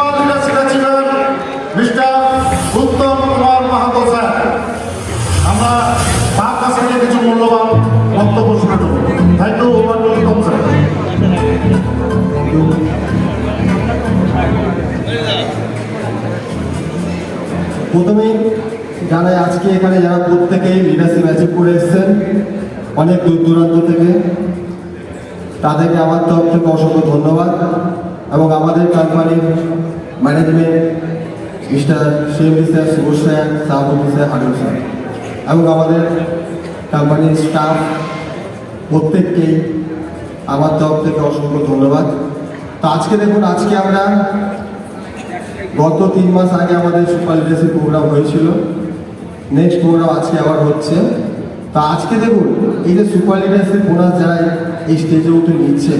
Super লিডারশিপে ছিলেন mister উত্তম Mahato sir, আমরা তার কাছে মূল্যবান থ্যাংক ইউ প্রথমেই জানাই, আজকে এখানে যারা প্রত্যেকেই লিডারশিপ অ্যাচিভ করে এসেছেন, অনেক দূর দূরান্ত থেকে, তাদেরকে আমার তরফ থেকে অসংখ্য ধন্যবাদ এবং আমাদের কোম্পানির ম্যানেজমেন্ট মিস্টার সিএমডি স্যার সুবোস স্যার সাহাবুদ্দি স্যার হারুন স্যার। এবং আমাদের কোম্পানির স্টাফ প্রত্যেককেই আমার তরফ থেকে অসংখ্য ধন্যবাদ। তো আজকে দেখুন, আজকে আমরা গত তিন মাস আগে আমাদের সুপার লিডারশিপ প্রোগ্রাম হয়েছিল। নেক্সট প্রোগ্রাম আজকে আবার হচ্ছে। তা আজকে দেখুন, এই যে সুপার লিডারশিপ বোনাস যারা এই স্টেজে উঠে নিচ্ছে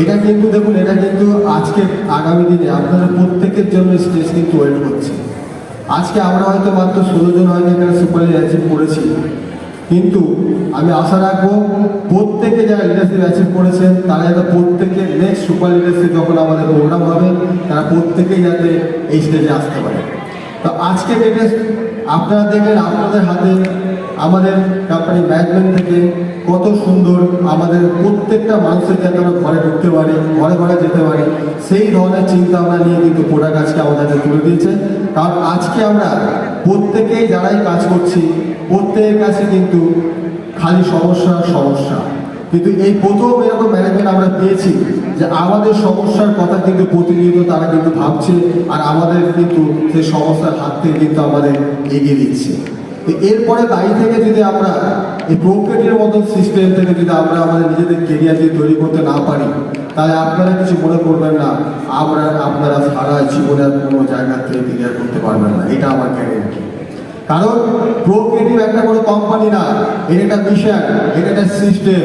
এটা কিন্তু দেখুন, এটা কিন্তু আজকে, আগামী দিনে আপনাদের প্রত্যেকের জন্য স্টেজ কিন্তু ওয়েট করছে। আজকে আমরা হয়তো মাত্র ষোলো জন হয়তো এখানে সুপার লিডারশিপ করেছি। কিন্তু আমি আশা রাখব, প্রত্যেকে যারা লিডারশিপ অ্যাচিভ করেছেন, তারা যাতে প্রত্যেকে নেক্সট সুপার লিডারশিপ যখন আমাদের প্রোগ্রাম হবে, তারা প্রত্যেকেই যাতে এই স্টেজে আসতে পারে। তো আজকে ডেটে আপনারা দেখবেন, আপনাদের হাতে আমাদের কোম্পানি ম্যানেজমেন্ট থেকে কত সুন্দর আমাদের প্রত্যেকটা মানুষের যাতে আমরা ঘরে ঢুকতে পারি, ঘরে ঘরে যেতে পারি, সেই ধরনের চিন্তা ভাবনা নিয়ে কিন্তু প্রোডাক্ট আজকে আমাদের তুলে দিয়েছে। কারণ আজকে আমরা প্রত্যেকেই যারাই কাজ করছি, প্রত্যেকের কাছে কিন্তু খালি সমস্যা সমস্যা। কিন্তু এই প্রথম এরকম ম্যানেজমেন্ট আমরা পেয়েছি যে আমাদের সমস্যার কথা কিন্তু প্রতিনিয়ত তারা কিন্তু ভাবছে, আর আমাদের কিন্তু সেই সমস্যার হাত থেকে কিন্তু আমাদের এগিয়ে দিচ্ছে। এরপরে দায়ী থেকে যদি আমরা এই প্রোকেটের মতো সিস্টেম থেকে যদি আমরা আমাদের নিজেদের কেরিয়ার যদি তৈরি করতে না পারি, তাহলে আপনারা কিছু মনে করবেন না, আমরা, আপনারা সারা জীবনে আর কোনো জায়গা থেকে কেরিয়ার করতে পারবেন না, এটা আমার গ্যারেন্টি কারণ প্রোক্রিয়েটিভ একটা কোনো কোম্পানি না, এটা একটা মিশন এটা একটা সিস্টেম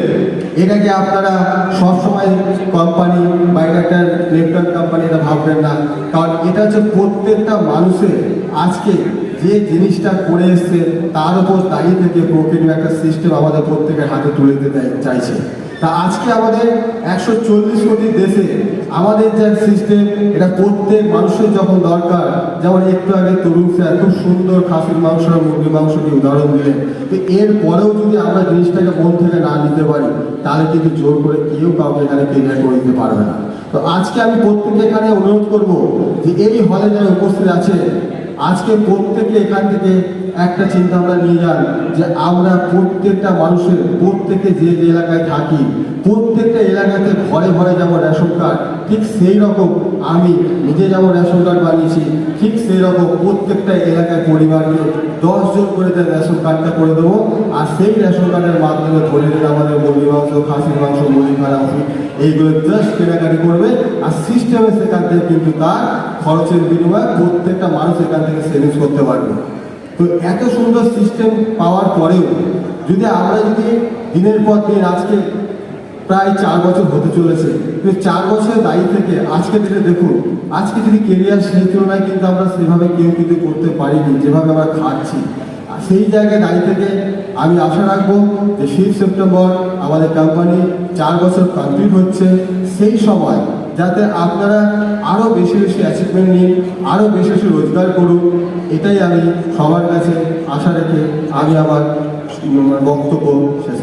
এটাকে আপনারা সবসময় কোম্পানি বা এটা একটা লেফটন কোম্পানি এটা ভাববেন না, কারণ এটা হচ্ছে প্রত্যেকটা মানুষের আজকে যে জিনিসটা করে এসছে, তার উপর দাঁড়িয়ে থেকে প্রোক্রিয়েটিভ একটা সিস্টেম আমাদের প্রত্যেকের হাতে তুলে দিতে চাইছে। তা আজকে আমাদের একশো চল্লিশ কোটি দেশে আমাদের যে সিস্টেম এটা প্রত্যেক মানুষের যখন দরকার, যেমন একটু আগে তরুণ স্যার খুব সুন্দর খাসির মাংস আর মুরগির মাংস দিয়ে উদাহরণ দিলেন। তো এর পরেও যদি আমরা জিনিসটাকে মন থেকে না নিতে পারি, তাহলে কিন্তু জোর করে কেউ কাউকে এখানে কেরিয়ার করে দিতে পারবে না। তো আজকে আমি প্রত্যেকে এখানে অনুরোধ করব যে এই হলে যারা উপস্থিত আছে আজকে প্রত্যেকে এখান থেকে একটা চিন্তা ভাবনা নিয়ে যান যে আমরা প্রত্যেকটা মানুষের প্রত্যেকে যে যে এলাকায় থাকি প্রত্যেকটা এলাকাতে ঘরে ঘরে যেমন রেশন কার্ড। ঠিক সেই রকম আমি নিজে যেমন রেশন কার্ড বানিয়েছি। ঠিক সেই রকম প্রত্যেকটা এলাকার পরিবারকে দশজন করে তার রেশন কার্ডটা করে দেবো। আর সেই রেশন কার্ডের মাধ্যমে ধরে দিন আমাদের মুরগি মাংস, খাসির মাংস, মুরগি মাংস, এইগুলো জাস্ট কেনাকাটি করবে। আর সিস্টেমে সেখান থেকে কিন্তু তার খরচের বিনিময়ে প্রত্যেকটা মানুষ এখান থেকে সেভিংস করতে পারবে। তো এত সুন্দর সিস্টেম পাওয়ার পরেও যদি আমরা যদি দিনের পর দিন আজকে প্রায় চার বছর হতে চলেছে। চার বছরের দায়ী থেকে আজকে দিনে দেখুন, আজকে যদি কেরিয়ার সেই তুলনায় কিন্তু আমরা সেভাবে কেউ কিন্তু করতে পারিনি, যেভাবে আমরা খাচ্ছি সেই জায়গায় দায়ী থেকে আমি আশা রাখব যে ফিফ সেপ্টেম্বর আমাদের কোম্পানি চার বছর কমপ্লিট হচ্ছে। সেই সময় যাতে আপনারা আরও বেশি বেশি অ্যাচিভমেন্ট নিন আরও বেশি বেশি রোজগার করুন, এটাই আমি সবার কাছে আশা রেখে আমি আমার বক্তব্য শেষ।